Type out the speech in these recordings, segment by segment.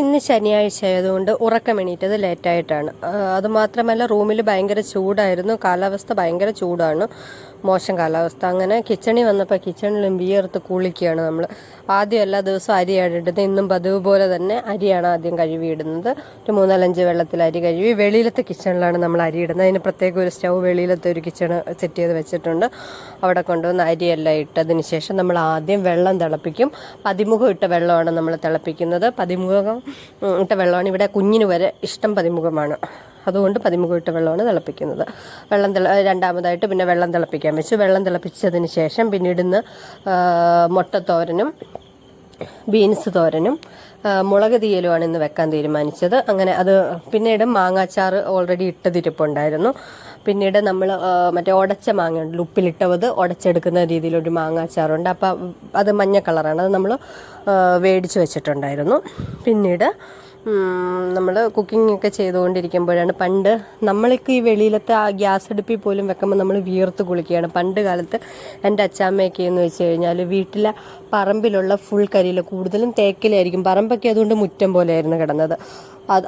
ഇന്ന് ശനിയാഴ്ച ആയതുകൊണ്ട് ഉറക്കമെണീറ്റത് ലേറ്റായിട്ടാണ് അതുമാത്രമല്ല റൂമിൽ ഭയങ്കര ചൂടായിരുന്നു. കാലാവസ്ഥ ഭയങ്കര ചൂടാണ്. മോശം കാലാവസ്ഥ. അങ്ങനെ കിച്ചണിൽ വന്നപ്പോൾ കിച്ചണിലും വിയർത്ത് കുളിക്കുകയാണ് നമ്മൾ ആദ്യം എല്ലാ ദിവസവും അരിയാണ് ഇടുന്നത് ഇന്നും പതിവ് പോലെ തന്നെ അരിയാണ് ആദ്യം കഴുകിയിടുന്നത്. ഒരു മൂന്നാലഞ്ച് വെള്ളത്തിൽ അരി കഴുകി വെളിയിലത്തെ കിച്ചണിലാണ് നമ്മൾ അരി ഇടുന്നത്. അതിന് പ്രത്യേക ഒരു സ്റ്റൗ വെളിയിലത്തെ ഒരു കിച്ചൺ സെറ്റ് ചെയ്ത് വെച്ചിട്ടുണ്ട്. അവിടെ കൊണ്ടുവന്ന് അരിയെല്ലാം ഇട്ടതിന് ശേഷം നമ്മൾ ആദ്യം വെള്ളം തിളപ്പിക്കും. പതിമുഖം ഇട്ട വെള്ളമാണ് നമ്മൾ തിളപ്പിക്കുന്നത്. പതിമുഖം ഇട്ട വെള്ളമാണ്. ഇവിടെ കുഞ്ഞിന് വരെ ഇഷ്ടം പതിമുഖമാണ്. അതുകൊണ്ട് പതിമുഖം ഇട്ട വെള്ളമാണ് തിളപ്പിക്കുന്നത്. വെള്ളം തിള രണ്ടാമതായിട്ട് പിന്നെ വെള്ളം തിളപ്പിക്കാൻ വെച്ചു. വെള്ളം തിളപ്പിച്ചതിന് ശേഷം പിന്നീട് ഇന്ന് മുട്ടത്തോരനും ബീൻസ് തോരനും മുളക് തീയലുമാണ് ഇന്ന് വെക്കാൻ തീരുമാനിച്ചത്. അങ്ങനെ അത് പിന്നീട് മാങ്ങാച്ചാർ ഓൾറെഡി ഇട്ടതിരിപ്പുണ്ടായിരുന്നു. പിന്നീട് നമ്മൾ മറ്റേ ഉടച്ച മാങ്ങ ഉണ്ടല്ലോ ഉപ്പിലിട്ടത് ഉടച്ചെടുക്കുന്ന രീതിയിലൊരു മാങ്ങാച്ചാറുണ്ട്. അപ്പോൾ അത് മഞ്ഞ കളറാണ്. അത് നമ്മൾ വേടിച്ച് വെച്ചിട്ടുണ്ടായിരുന്നു. പിന്നീട് നമ്മൾ കുക്കിംഗ് ഒക്കെ ചെയ്തുകൊണ്ടിരിക്കുമ്പോഴാണ് പണ്ട് നമ്മൾക്ക് ഈ വെളിയിലത്തെ ആ ഗ്യാസ് അടുപ്പിൽ പോലും വെക്കുമ്പോൾ നമ്മൾ വിയർത്ത് കുളിക്കുകയാണ്. പണ്ട് കാലത്ത് എന്റെ അച്ചാമ്മയൊക്കെ എന്ന് വെച്ച് കഴിഞ്ഞാൽ വീട്ടിലെ പറമ്പിലുള്ള ഫുൾ കരിയില കൂടുതലും തേക്കിലായിരിക്കും. പറമ്പൊക്കെ അതുകൊണ്ട് മുറ്റം പോലെയായിരുന്നു കിടന്നത്.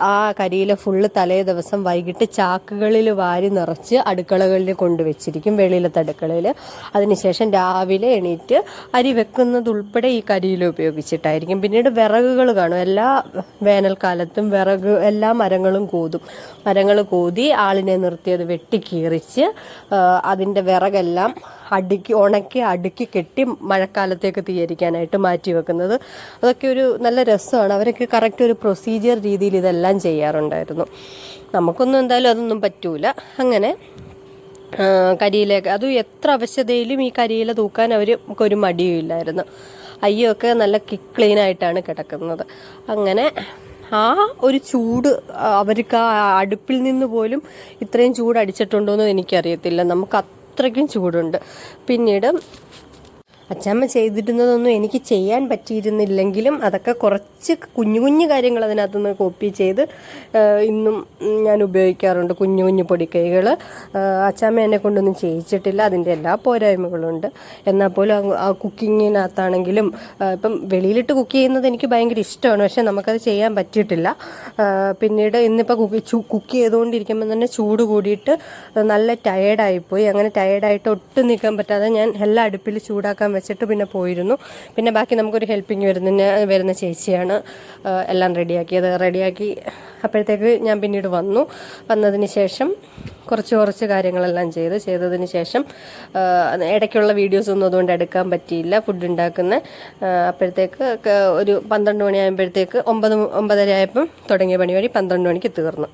ആ കരിയില ഫുള്ള് തലേ ദിവസം വൈകിട്ട് ചാക്കുകളിൽ വാരി നിറച്ച് അടുക്കളകളിൽ കൊണ്ടുവച്ചിരിക്കും വെളിയിലത്തെ അടുക്കളയിൽ. അതിനുശേഷം രാവിലെ എണീറ്റ് അരി വെക്കുന്നത് ഉൾപ്പെടെ ഈ കരിയില ഉപയോഗിച്ചിട്ടായിരിക്കും. പിന്നീട് വിറകുകൾ കാണും. എല്ലാ വേനൽക്കാലത്തും വിറക് എല്ലാ മരങ്ങളും കോതും. മരങ്ങൾ കോതി ആളിനെ നിർത്തി അത് വെട്ടിക്കീറിച്ച് അതിന്റെ വിറകെല്ലാം അടുക്കി ഉണക്കി അടുക്കി കെട്ടി മഴക്കാലത്തേക്ക് തീയരിക്കാനായിട്ട് മാറ്റി വെക്കുന്നത്. അതൊക്കെ ഒരു നല്ല രസമാണ്. അവരൊക്കെ കറക്റ്റ് ഒരു പ്രൊസീജിയർ രീതിയിൽ ഇതെല്ലാം ചെയ്യാറുണ്ടായിരുന്നു. നമുക്കൊന്നും എന്തായാലും അതൊന്നും പറ്റൂല. അങ്ങനെ കരിയിലേക്ക് അതും എത്ര അവശതയിലും ഈ കരിയില തൂക്കാൻ അവർ ഒരു മടിയും ഇല്ലായിരുന്നു. അയ്യൊക്കെ നല്ല ക്ലീൻ ആയിട്ടാണ് കിടക്കുന്നത്. അങ്ങനെ ആ ഒരു ചൂട് അവർക്ക് ആ അടുപ്പിൽ നിന്ന് പോലും ഇത്രയും ചൂട് അടിച്ചിട്ടുണ്ടോ എന്ന് എനിക്കറിയത്തില്ല. നമുക്ക് അത്രയ്ക്കും ചൂടുണ്ട്. പിന്നീട് അച്ചമ്മ ചെയ്തിരുന്നതൊന്നും എനിക്ക് ചെയ്യാൻ പറ്റിയിരുന്നില്ലെങ്കിലും അതൊക്കെ കുറച്ച് കുഞ്ഞു കുഞ്ഞു കാര്യങ്ങൾ അതിനകത്തുനിന്ന് കോപ്പി ചെയ്ത് ഇന്നും ഞാൻ ഉപയോഗിക്കാറുണ്ട് കുഞ്ഞു കുഞ്ഞു പൊടിക്കൈകൾ. അച്ഛമ്മ എന്നെ കൊണ്ടൊന്നും ചെയ്യിച്ചിട്ടില്ല. അതിന്റെ എല്ലാ പോരായ്മകളുണ്ട് എന്നാൽ പോലും ആ കുക്കിങ്ങിനകത്താണെങ്കിലും ഇപ്പം വെളിയിലിട്ട് കുക്ക് ചെയ്യുന്നത് എനിക്ക് ഭയങ്കര ഇഷ്ടമാണ്. പക്ഷേ നമുക്കത് ചെയ്യാൻ പറ്റിയിട്ടില്ല. പിന്നീട് ഇന്നിപ്പോൾ കുക്ക് കുക്ക് ചെയ്തുകൊണ്ടിരിക്കുമ്പോൾ തന്നെ ചൂട് കൂടിയിട്ട് നല്ല ടയേർഡായിപ്പോയി അങ്ങനെ ടയേർഡായിട്ട് ഒട്ടും നിൽക്കാൻ പറ്റാതെ ഞാൻ എല്ലാ അടുപ്പിൽ ചൂടാക്കാൻ വെച്ചിട്ട് പിന്നെ പോയിരുന്നു. പിന്നെ ബാക്കി നമുക്കൊരു ഹെൽപ്പിംഗ് വരുന്ന വരുന്ന ചേച്ചിയാണ്. എല്ലാം റെഡിയാക്കിയത് റെഡിയാക്കി അപ്പോഴത്തേക്ക് ഞാൻ പിന്നീട് വന്നു. വന്നതിന് ശേഷം കുറച്ച് കുറച്ച് കാര്യങ്ങളെല്ലാം ചെയ്ത്. ചെയ്തതിന് ശേഷം ഇടയ്ക്കുള്ള വീഡിയോസ് ഒന്നും അതുകൊണ്ട് എടുക്കാൻ പറ്റിയില്ല. ഫുഡ് ഉണ്ടാക്കുന്ന. അപ്പോഴത്തേക്ക് ഒരു പന്ത്രണ്ട് മണിയാകുമ്പോഴത്തേക്ക് ഒമ്പത് ഒമ്പതര ആയപ്പം തുടങ്ങിയ പണി വഴി പന്ത്രണ്ട് മണിക്ക് തീർന്നു.